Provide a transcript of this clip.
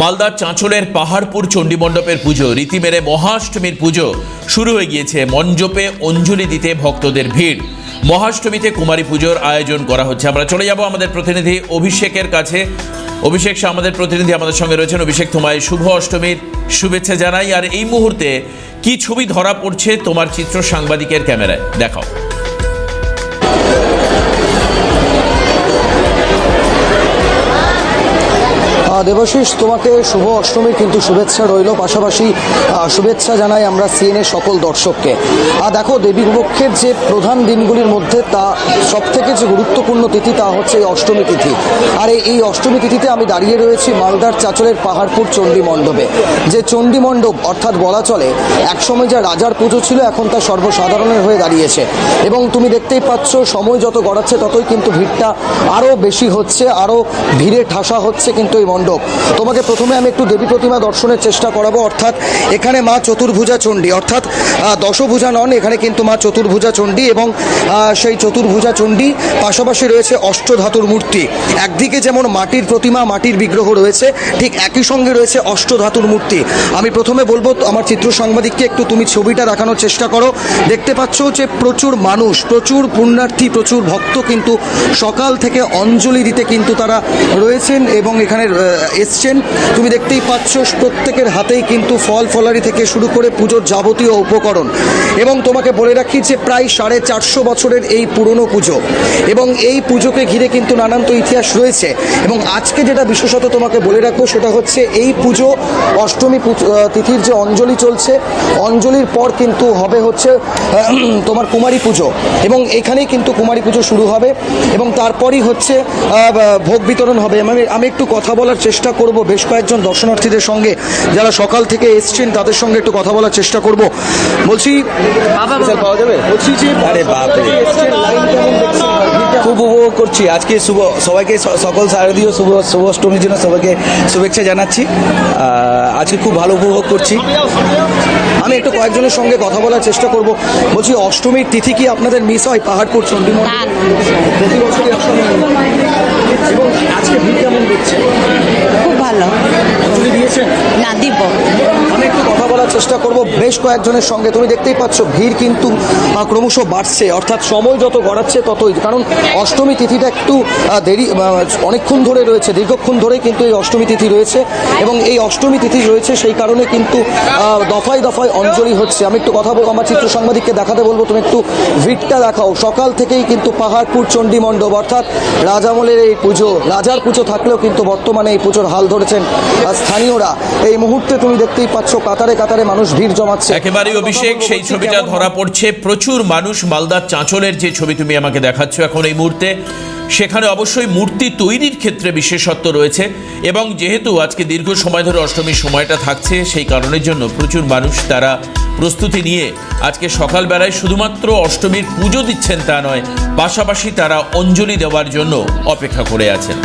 মালদার চাঁচলের পাহাড়পুর চণ্ডীমণ্ডপের পুজো, রীতি মেরে মহাষ্টমীর পুজো শুরু হয়ে গিয়েছে। মঞ্জপে অঞ্জলি দিতে ভক্তদের ভিড়। মহাষ্টমীতে কুমারী পুজোর আয়োজন করা হচ্ছে। আমরা চলে যাব আমাদের প্রতিনিধি অভিষেকের কাছে। অভিষেক শাহ, আমাদের প্রতিনিধি আমাদের সঙ্গে রয়েছেন। অভিষেক, তোমায় শুভ অষ্টমীর শুভেচ্ছা জানাই। আর এই মুহূর্তে কি ছবি ধরা পড়ছে তোমার চিত্র সাংবাদিকের ক্যামেরায়? দেখাও। দেবাশিস তোমাকে শুভ অষ্টমীর কিন্তু শুভেচ্ছা রইল। পাশাপাশি শুভেচ্ছা জানাই আমরা সিএনএ সকল দর্শককে। আর দেখো, দেবী পক্ষের যে প্রধান দিনগুলির মধ্যে তা সব থেকে যে গুরুত্বপূর্ণ তিথি তা হচ্ছে এই অষ্টমী তিথি। আর এই- এই অষ্টমী তিথিতে আমি দাঁড়িয়ে রয়েছি মালদার চাচলের পাহাড়পুর চণ্ডী মণ্ডপে। যে চণ্ডী মণ্ডপ, অর্থাৎ বলা চলে, একসময় যা রাজার পুজো ছিল, এখন তা সর্বসাধারণের হয়ে দাঁড়িয়েছে। এবং তুমি দেখতেই পাচ্ছ, সময় যত গড়াচ্ছে, ততই কিন্তু ভিড়টা আরও বেশি হচ্ছে, আরও ভিড়ে ঠাসা হচ্ছে কিন্তু এই মণ্ডপ তোমাকে প্রথমে আমি একটু দেবী প্রতিমা দর্শনের চেষ্টা করাবো, অর্থাৎ এখানে মা চতুর্ভুজা চণ্ডী, অর্থাৎ দশভুজা নন, এখানে কিন্তু মা চতুর্ভুজা চণ্ডী এবং সেই চতুর্ভুজা চণ্ডী, পাশাপাশি রয়েছে অষ্টধাতুর মূর্তি। একদিকে যেমন মাটির প্রতিমা, মাটির বিগ্রহ রয়েছে, ঠিক একই সঙ্গে রয়েছে অষ্টধাতুর মূর্তি। আমি প্রথমে বলব, আমার চিত্র সাংবাদিককে একটু তুমি ছবিটা দেখানোর চেষ্টা করো। দেখতে পাচ্ছ যে প্রচুর মানুষ, প্রচুর পুণ্যার্থী, প্রচুর ভক্ত কিন্তু সকাল থেকে অঞ্জলি দিতে কিন্তু তারা রয়েছেন এবং এখানে এসছেন। তুমি দেখতেই পাচ্ছ, প্রত্যেকের হাতেই কিন্তু ফল ফলারি থেকে শুরু করে পুজোর যাবতীয় উপকরণ। এবং তোমাকে বলে রাখি যে প্রায় সাড়ে চারশো বছরের এই পুরনো পুজো। এবং এই পুজোকে ঘিরে কিন্তু নানান তো ইতিহাস রয়েছে। এবং আজকে যেটা বিশেষত তোমাকে বলে রাখব, সেটা হচ্ছে এই পুজো অষ্টমী তিথির যে অঞ্জলি চলছে, অঞ্জলির পর কিন্তু হবে হচ্ছে তোমার কুমারী পুজো। এবং এখানেই কিন্তু কুমারী পুজো শুরু হবে। এবং তারপরই হচ্ছে ভোগ বিতরণ হবে। আমি আমি একটু কথা বলার চেষ্টা করব বেশ কয়েকজন দর্শনার্থীদের সঙ্গে যারা সকাল থেকে এসছেন তাদের সঙ্গে একটু কথা বলার চেষ্টা করব বলছি পাওয়া যাবে বলছি যে। লাইন কেমন দেখছেন? খুব উপভোগ করছি। আজকে শুভ সবাইকে সকল শারদীয় শুভ শুভ অষ্টমীর জন্য সবাইকে শুভেচ্ছা জানাচ্ছি। আজকে খুব ভালো উপভোগ করছি। আমি একটু কয়েকজনের সঙ্গে কথা বলার চেষ্টা করব। বলছি অষ্টমীর তিথি কি আপনাদের মিস হয়? পাহাড়পুর চন্ডী মন্দির প্রতি বছরই অষ্টমী এবং আজকে ভিড় কেমন দেখছে খুব ভালো অঞ্জলি দিয়েছেন না দিব আমি একটু কথা বলার চেষ্টা করব বেশ কয়েকজনের সঙ্গে। তুমি দেখতেই পাচ্ছ, ভিড় কিন্তু ক্রমশ বাড়ছে। অর্থাৎ সময় যত গড়াচ্ছে, ততই। কারণ অষ্টমী তিথিটা একটু দেরি অনেকক্ষণ ধরে রয়েছে, দীর্ঘক্ষণ ধরেই কিন্তু এই অষ্টমী তিথি রয়েছে। এবং এই অষ্টমী তিথি রয়েছে, সেই কারণে কিন্তু দফায় দফায় অঞ্জলি হচ্ছে। আমি একটু কথা বলব, আমার চিত্র সাংবাদিককে দেখাতে বলব। তুমি একটু ভিড়টা দেখাও। সকাল থেকেই কিন্তু পাহাড়পুর চণ্ডী মণ্ডপ, অর্থাৎ রাজামলের এই পুজো, রাজার পুজো থাকলেও কিন্তু বর্তমানে এই পুজোর হাল ধরেছেন স্থানীয়রা। এই মুহূর্তে তুমি দেখতেই পাচ্ছ, কাতারে কাতারে মানুষ ভিড় জমাচ্ছে। একেবারেই অভিষেক সেই ছবিটা ধরা পড়ছে। প্রচুর মানুষ মালদার চাঁচলের যে ছবি তুমি আমাকে দেখাচ্ছ এখন এই মুহূর্তে সেখানে অবশ্যই মূর্তি তৈরির ক্ষেত্রে বিশেষত্ব রয়েছে এবং যেহেতু আজকে দীর্ঘ সময় ধরে অষ্টমীর সময়টা থাকছে সেই কারণের জন্য প্রচুর মানুষ তারা প্রস্তুতি নিয়ে আজকে সকালবেলায় শুধুমাত্র অষ্টমীর পুজো দিচ্ছেন তা নয় পাশাপাশি তারা অঞ্জলি দেওয়ার জন্য অপেক্ষা করে আছেন।